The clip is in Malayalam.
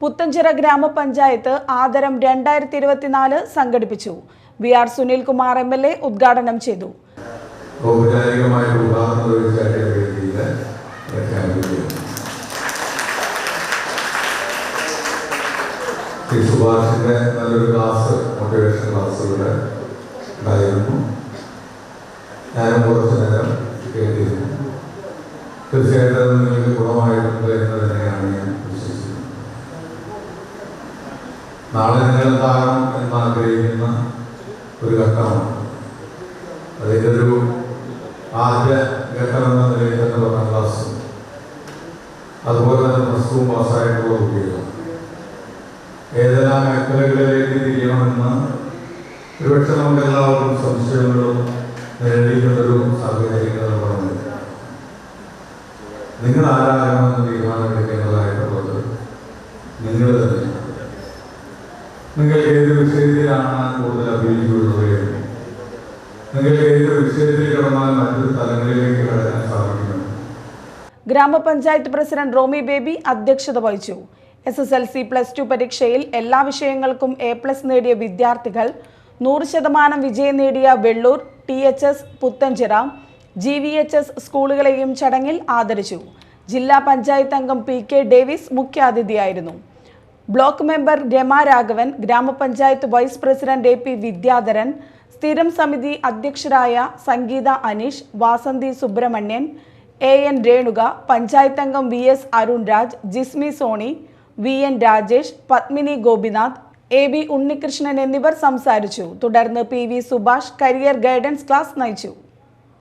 പുത്തഞ്ചിറ ഗ്രാമപഞ്ചായത്ത് ആദരം രണ്ടായിരത്തി ഇരുപത്തിനാല് സംഘടിപ്പിച്ചു. V R Sunilkumar M L A ഉദ്ഘാടനം ചെയ്തു. തീർച്ചയായിട്ടും നാളെ നിങ്ങൾ എന്നാഗ്രഹിക്കുന്ന ഒരു ഘട്ടമാണ്. അതിന്റെ ഒരു ആദ്യ ഘട്ടം എന്ന നിലയിൽ തന്നെ പത്താം ക്ലാസ് അതുപോലെ തന്നെ പ്രസ്തുവും പാസ്സായിട്ടുള്ള കുട്ടികൾ. ഏതെല്ലാം മേഖലകളിലേക്ക് തിരിയണമെന്ന് ഒരുപക്ഷെ നമുക്ക് എല്ലാവർക്കും സംശയങ്ങളും നേടിയിട്ടുള്ളൊരു സാഹചര്യങ്ങൾ പറഞ്ഞു. നിങ്ങൾ ആരാകണമെന്ന് തീരുമാനമെടുക്കേണ്ടതായിട്ടുള്ളത് നിങ്ങൾ തന്നെയാണ്. നിങ്ങൾ ഏത് വിഷയത്തിലാണ് കൂടുതൽ അഭിരുചിയുള്ളത് നിങ്ങൾ ഏത് വിഷയത്തിൽ കിടന്നാൽ മറ്റു തലങ്ങളിലേക്ക് കടക്കാൻ സാധിക്കുന്നു ഗ്രാമപഞ്ചായത്ത് പ്രസിഡന്റ് റോമി ബേബി അധ്യക്ഷത വഹിച്ചു. S S L C plus two പരീക്ഷയിൽ എല്ലാ വിഷയങ്ങൾക്കും എ പ്ലസ് നേടിയ വിദ്യാർത്ഥികൾ നൂറ് ശതമാനം വിജയം നേടിയ Vellur T H S Puthenchira G V H S സ്കൂളുകളെയും ചടങ്ങിൽ ആദരിച്ചു. ജില്ലാ പഞ്ചായത്ത് അംഗം പി കെ ഡേവിസ് മുഖ്യാതിഥിയായിരുന്നു. ബ്ലോക്ക് മെമ്പർ രമ രാഘവൻ ഗ്രാമപഞ്ചായത്ത് vice president A P Vidyadharan സ്ഥിരം സമിതി അധ്യക്ഷരായ സംഗീത അനീഷ് വാസന്തി സുബ്രഹ്മണ്യൻ എ എൻ രേണുക പഞ്ചായത്ത് അംഗം V S Arun Raj Jismi Soni V N Rajesh Padmini Gopinath A B Unnikrishnan എന്നിവർ സംസാരിച്ചു. തുടർന്ന് P V Subhash career guidance class നയിച്ചു.